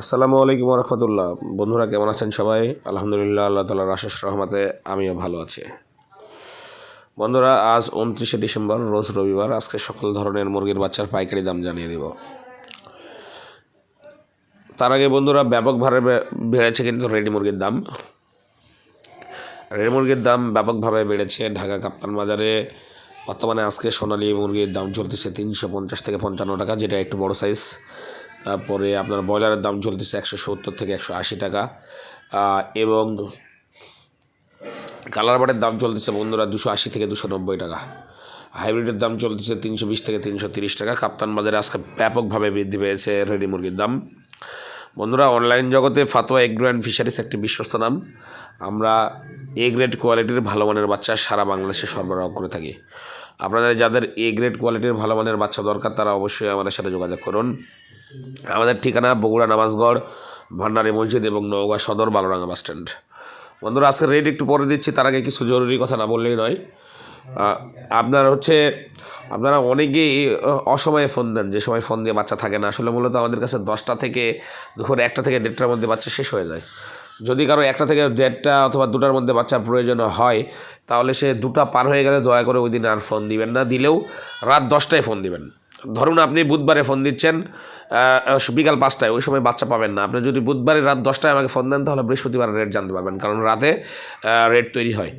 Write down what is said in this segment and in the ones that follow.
আসসালামু আলাইকুম রহমতুল্লাহ বন্ধুরা, কেমন আছেন সবাই? আলহামদুলিল্লাহ, আল্লাহ তালার আশেষ রহমতে আমিও ভালো আছি। বন্ধুরা, আজ উনত্রিশে ডিসেম্বর, রোজ রবিবার, আজকে সকল ধরনের মুরগির বাচ্চার পাইকারি দাম জানিয়ে দেব। তার আগে বন্ধুরা ব্যাপকভাবে বে- বেড়েছে কিন্তু রেডি মুরগির দাম। রেডি মুরগির দাম ব্যাপকভাবে বেড়েছে ঢাকা কাপ্তান বাজারে। বর্তমানে আজকে সোনালী মুরগির দাম চলতেছে তিনশো পঞ্চাশ থেকে পঞ্চান্ন টাকা, যেটা একটু বড় সাইজ তারপরে আপনার ব্রয়লারের দাম চলতেছে একশো সত্তর থেকে একশো আশি টাকা। এবং কালার বাটের দাম চলতেছে বন্ধুরা দুশো আশি থেকে দুশো নব্বই টাকা। হাইব্রিডের দাম চলতেছে তিনশো বিশ থেকে তিনশো তিরিশ টাকা। কাপ্তান বাজারে আজকে ব্যাপকভাবে বৃদ্ধি পেয়েছে রেডি মুরগির দাম। বন্ধুরা, অনলাইন জগতে ফাতোয়া এগ্রো অ্যান্ড ফিশারিস একটি বিশ্বস্ত নাম। আমরা এ গ্রেড কোয়ালিটির ভালো মানের বাচ্চা সারা বাংলাদেশে সরবরাহ করে থাকি। আপনাদের যাদের এ গ্রেড কোয়ালিটির ভালো মানের বাচ্চা দরকার, তারা অবশ্যই আমাদের সাথে যোগাযোগ করুন। আমাদের ঠিকানা বগুড়া নামাজগড়, ভান্ডারি মসজিদ এবং নওগাঁ সদর বালুরাঙ্গা বাস স্ট্যান্ড। বন্ধুরা, আজকে রেট একটু পরে দিচ্ছি, তার আগে কিছু জরুরি কথা না বললেই নয়। আপনার হচ্ছে, আপনারা অনেকেই অসময়ে ফোন দেন, যে সময় ফোন দিয়ে বাচ্চা থাকে না। আসলে মূলত আমাদের কাছে দশটা থেকে দুপুর একটা থেকে দেড়টার মধ্যে বাচ্চা শেষ হয়ে যায়। যদি কারও একটা থেকে দেড়টা অথবা দুটার মধ্যে বাচ্চার প্রয়োজন হয়, তাহলে সে দুটা পার হয়ে গেলে দয়া করে ওই দিন আর ফোন দিবেন না। দিলেও রাত দশটায় ফোন দিবেন। ধরুন আপনি বুধবারে ফোন দিচ্ছেন বিকাল পাঁচটায়, ওই সময় বাচ্চা পাবেন না। আপনি যদি বুধবারে রাত দশটায় আমাকে ফোন দেন, তাহলে বৃহস্পতিবার রেট জানতে পারবেন, কারণ রাতে রেট তৈরি হয়।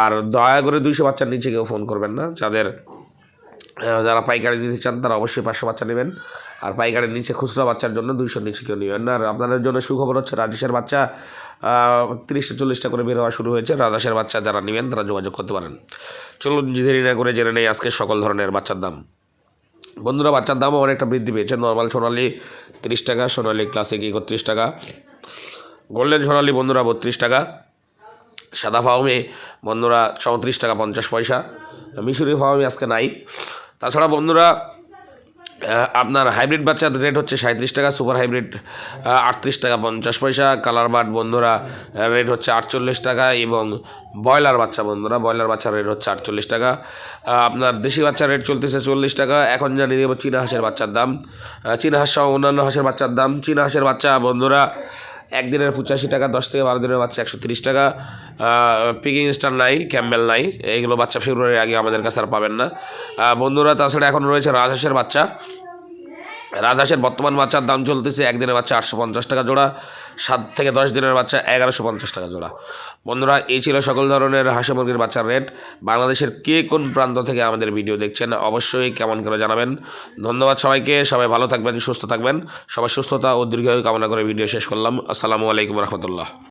আর দয়া করে দুইশো বাচ্চার নিচে কেউ ফোন করবেন না। যাদের যারা পাইকারি দিতে চান, তারা অবশ্যই পাঁচশো বাচ্চা নেবেন। আর পাইকারির নিচে খুচরা বাচ্চার জন্য দুইশোর নিচে কেউ নেবেন না। আর আপনাদের জন্য সুখবর হচ্ছে, রাজেশের বাচ্চা তিরিশটা, চল্লিশটা করে বের হওয়া শুরু হয়েছে। রাজহাঁসের বাচ্চা যারা নেবেন, তারা যোগাযোগ করতে পারেন। চলুন, দেরি না করে জেনে নেই আজকে সকল ধরনের বাচ্চার দাম। বন্ধুরা, বাচ্চার দামও অনেকটা বৃদ্ধি পেয়েছে। নর্মাল সোনালি তিরিশ টাকা, সোনালি ক্লাসিক একত্রিশ টাকা। গোল্ডেন সোনালি বন্ধুরা, বত্রিশ টাকা। সাদা ফাউমে বন্ধুরা, চৌত্রিশ টাকা, পঞ্চাশ পয়সা। মিশরি ফাউমে আজকে নাই। তাছাড়া বন্ধুরা আপনার হাইব্রিড বাচ্চার রেট হচ্ছে সাঁত্রিশ টাকা, সুপার হাইব্রিড আটত্রিশ টাকা পঞ্চাশ পয়সা কালার বার্ড বন্ধুরা রেট হচ্ছে আটচল্লিশ টাকা এবং ব্রয়লার বাচ্চা বন্ধুরা, ব্রয়লার বাচ্চার রেট হচ্ছে আটচল্লিশ টাকা। আপনার দেশি বাচ্চার রেট চলতেছে চল্লিশ টাকা, এখন জানিয়ে দেবো চীনা হাঁসের বাচ্চার দাম। চীনা হাঁস সহ অন্যান্য হাঁসের বাচ্চার দাম। চীনা হাঁসের বাচ্চা বন্ধুরা একদিনের পঁচাশি টাকা, দশ থেকে বারো দিনের বাচ্চা একশো তিরিশ টাকা। পিকিং স্টার নাই ক্যাম্বেল নাই, এইগুলো বাচ্চা ফেব্রুয়ারির আগে আমাদের কাছে আর পাবেন না। বন্ধুরা, তাছাড়া এখন রয়েছে রাজহাঁসের বাচ্চা। রাজহাঁসের বর্তমান বাচ্চার দাম চলতেছে একদিনের বাচ্চা আটশো পঞ্চাশ টাকা জোড়া, সাত থেকে দশ দিনের বাচ্চা এগারোশো পঞ্চাশ টাকা জোড়া। বন্ধুরা, এই ছিল সকল ধরনের হাঁসে মুরগির বাচ্চার রেট। বাংলাদেশের কে কোন প্রান্ত থেকে আমাদের ভিডিও দেখছেন, অবশ্যই কেমন করে জানাবেন। ধন্যবাদ সবাইকে, সবাই ভালো থাকবেন, সুস্থ থাকবেন। সবাই সুস্থতা ও দীর্ঘায়ু কামনা করে ভিডিও শেষ করলাম। আসসালামু আলাইকুম রহমতুল্লাহ।